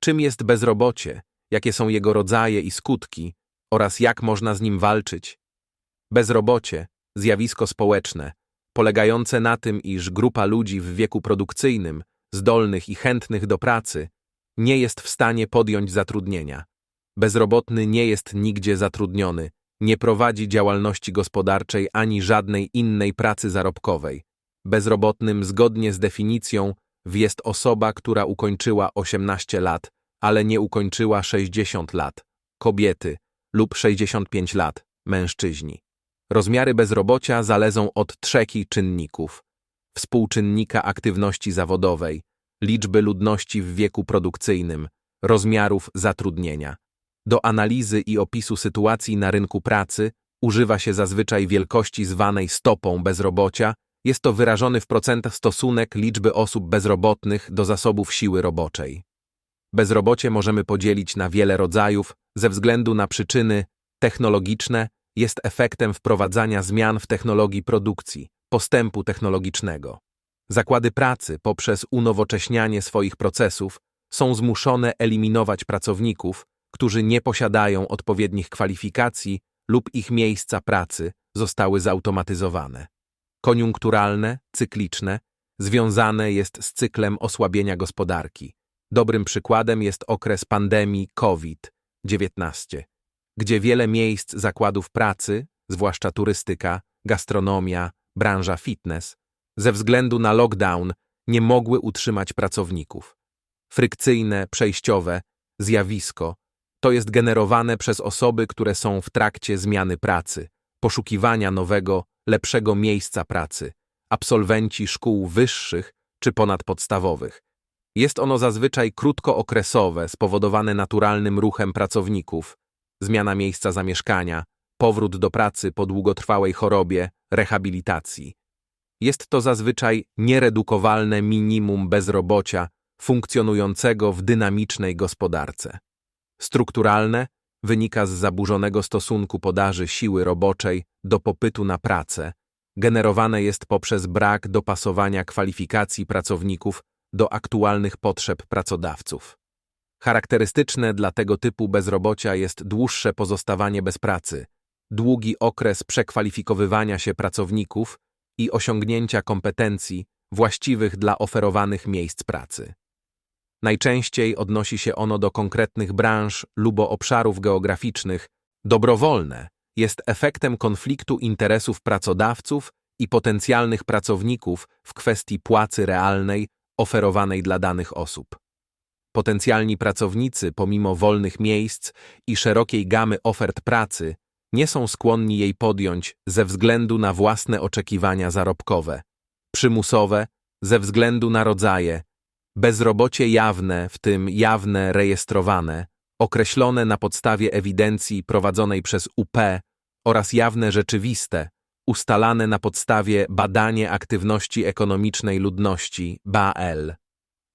Czym jest bezrobocie, jakie są jego rodzaje i skutki oraz jak można z nim walczyć? Bezrobocie, zjawisko społeczne, polegające na tym, iż grupa ludzi w wieku produkcyjnym, zdolnych i chętnych do pracy, nie jest w stanie podjąć zatrudnienia. Bezrobotny nie jest nigdzie zatrudniony, nie prowadzi działalności gospodarczej ani żadnej innej pracy zarobkowej. Bezrobotnym zgodnie z definicją jest osoba, która ukończyła 18 lat, ale nie ukończyła 60 lat, kobiety lub 65 lat, mężczyźni. Rozmiary bezrobocia zależą od trzech czynników. Współczynnika aktywności zawodowej, liczby ludności w wieku produkcyjnym, rozmiarów zatrudnienia. Do analizy i opisu sytuacji na rynku pracy używa się zazwyczaj wielkości zwanej stopą bezrobocia. Jest to wyrażony w procentach stosunek liczby osób bezrobotnych do zasobów siły roboczej. Bezrobocie możemy podzielić na wiele rodzajów ze względu na przyczyny technologiczne, jest efektem wprowadzania zmian w technologii produkcji, postępu technologicznego. Zakłady pracy poprzez unowocześnianie swoich procesów są zmuszone eliminować pracowników, którzy nie posiadają odpowiednich kwalifikacji lub ich miejsca pracy zostały zautomatyzowane. Koniunkturalne, cykliczne, związane jest z cyklem osłabienia gospodarki. Dobrym przykładem jest okres pandemii COVID-19, gdzie wiele miejsc zakładów pracy, zwłaszcza turystyka, gastronomia, branża fitness, ze względu na lockdown nie mogły utrzymać pracowników. Frykcyjne, przejściowe zjawisko to jest generowane przez osoby, które są w trakcie zmiany pracy, poszukiwania nowego, lepszego miejsca pracy, absolwenci szkół wyższych czy ponadpodstawowych. Jest ono zazwyczaj krótkookresowe, spowodowane naturalnym ruchem pracowników, zmiana miejsca zamieszkania, powrót do pracy po długotrwałej chorobie, rehabilitacji. Jest to zazwyczaj nieredukowalne minimum bezrobocia funkcjonującego w dynamicznej gospodarce. Strukturalne wynika z zaburzonego stosunku podaży siły roboczej do popytu na pracę, generowane jest poprzez brak dopasowania kwalifikacji pracowników do aktualnych potrzeb pracodawców. Charakterystyczne dla tego typu bezrobocia jest dłuższe pozostawanie bez pracy, długi okres przekwalifikowywania się pracowników i osiągnięcia kompetencji właściwych dla oferowanych miejsc pracy. Najczęściej odnosi się ono do konkretnych branż lub obszarów geograficznych. Dobrowolne jest efektem konfliktu interesów pracodawców i potencjalnych pracowników w kwestii płacy realnej oferowanej dla danych osób. Potencjalni pracownicy, pomimo wolnych miejsc i szerokiej gamy ofert pracy, nie są skłonni jej podjąć ze względu na własne oczekiwania zarobkowe, przymusowe ze względu na rodzaje, bezrobocie jawne, w tym jawne rejestrowane, określone na podstawie ewidencji prowadzonej przez UP oraz jawne rzeczywiste, ustalane na podstawie badanie aktywności ekonomicznej ludności BAL.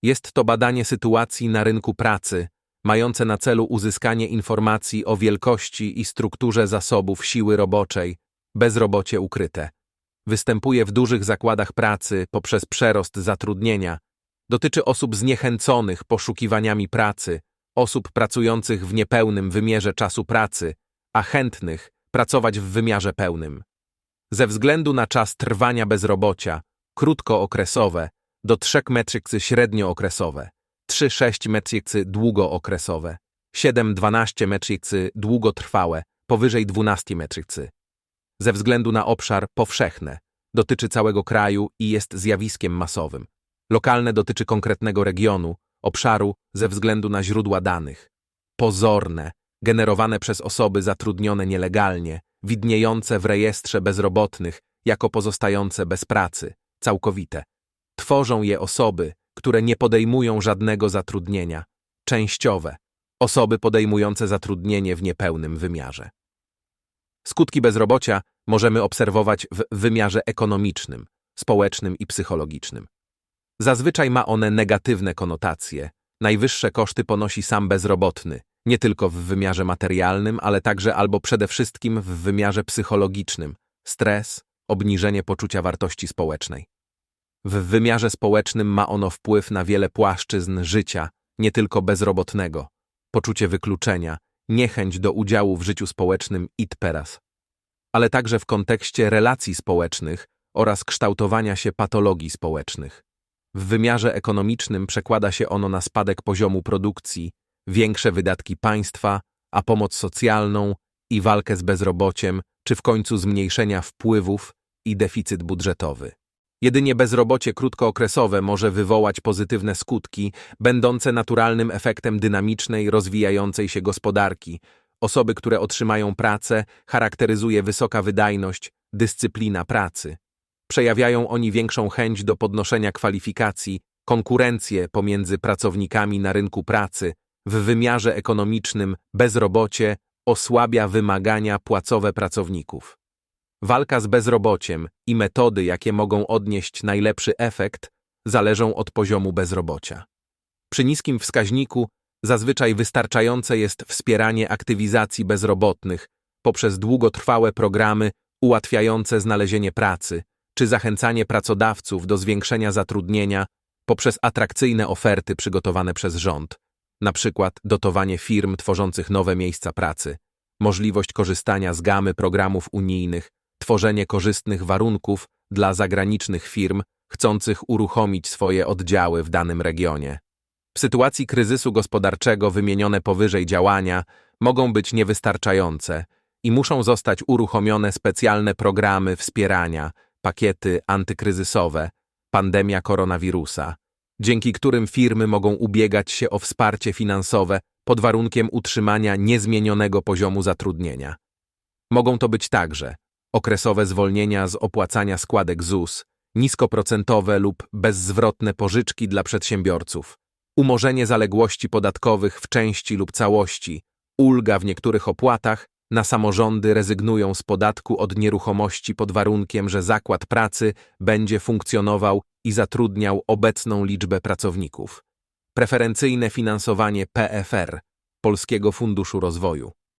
Jest to badanie sytuacji na rynku pracy, mające na celu uzyskanie informacji o wielkości i strukturze zasobów siły roboczej, bezrobocie ukryte. Występuje w dużych zakładach pracy poprzez przerost zatrudnienia. Dotyczy osób zniechęconych poszukiwaniami pracy, osób pracujących w niepełnym wymiarze czasu pracy, a chętnych pracować w wymiarze pełnym. Ze względu na czas trwania bezrobocia, krótkookresowe, do 3 metryksy średniookresowe, 3-6 metryksy długookresowe, 7-12 metryksy długotrwałe, powyżej 12 metryksy. Ze względu na obszar powszechne, dotyczy całego kraju i jest zjawiskiem masowym. Lokalne dotyczy konkretnego regionu, obszaru ze względu na źródła danych. Pozorne, generowane przez osoby zatrudnione nielegalnie, widniejące w rejestrze bezrobotnych jako pozostające bez pracy, całkowite. Tworzą je osoby, które nie podejmują żadnego zatrudnienia, częściowe, osoby podejmujące zatrudnienie w niepełnym wymiarze. Skutki bezrobocia możemy obserwować w wymiarze ekonomicznym, społecznym i psychologicznym. Zazwyczaj ma one negatywne konotacje. Najwyższe koszty ponosi sam bezrobotny, nie tylko w wymiarze materialnym, ale także albo przede wszystkim w wymiarze psychologicznym stres, obniżenie poczucia wartości społecznej. W wymiarze społecznym ma ono wpływ na wiele płaszczyzn życia, nie tylko bezrobotnego, poczucie wykluczenia, niechęć do udziału w życiu społecznym itperas, ale także w kontekście relacji społecznych oraz kształtowania się patologii społecznych. W wymiarze ekonomicznym przekłada się ono na spadek poziomu produkcji, większe wydatki państwa, a pomoc socjalną i walkę z bezrobociem, czy w końcu zmniejszenia wpływów i deficyt budżetowy. Jedynie bezrobocie krótkookresowe może wywołać pozytywne skutki, będące naturalnym efektem dynamicznej, rozwijającej się gospodarki. Osoby, które otrzymają pracę, charakteryzuje wysoka wydajność, dyscyplina pracy. Przejawiają oni większą chęć do podnoszenia kwalifikacji, konkurencję pomiędzy pracownikami na rynku pracy. W wymiarze ekonomicznym bezrobocie osłabia wymagania płacowe pracowników. Walka z bezrobociem i metody, jakie mogą odnieść najlepszy efekt, zależą od poziomu bezrobocia. Przy niskim wskaźniku zazwyczaj wystarczające jest wspieranie aktywizacji bezrobotnych poprzez długotrwałe programy ułatwiające znalezienie pracy, czy zachęcanie pracodawców do zwiększenia zatrudnienia poprzez atrakcyjne oferty przygotowane przez rząd, przykład dotowanie firm tworzących nowe miejsca pracy, możliwość korzystania z gamy programów unijnych, tworzenie korzystnych warunków dla zagranicznych firm chcących uruchomić swoje oddziały w danym regionie. W sytuacji kryzysu gospodarczego wymienione powyżej działania mogą być niewystarczające i muszą zostać uruchomione specjalne programy wspierania, pakiety antykryzysowe, pandemia koronawirusa, dzięki którym firmy mogą ubiegać się o wsparcie finansowe pod warunkiem utrzymania niezmienionego poziomu zatrudnienia. Mogą to być także okresowe zwolnienia z opłacania składek ZUS, niskoprocentowe lub bezzwrotne pożyczki dla przedsiębiorców, umorzenie zaległości podatkowych w części lub całości, ulga w niektórych opłatach, na samorządy rezygnują z podatku od nieruchomości pod warunkiem, że zakład pracy będzie funkcjonował i zatrudniał obecną liczbę pracowników. Preferencyjne finansowanie PFR, Polskiego Funduszu Rozwoju.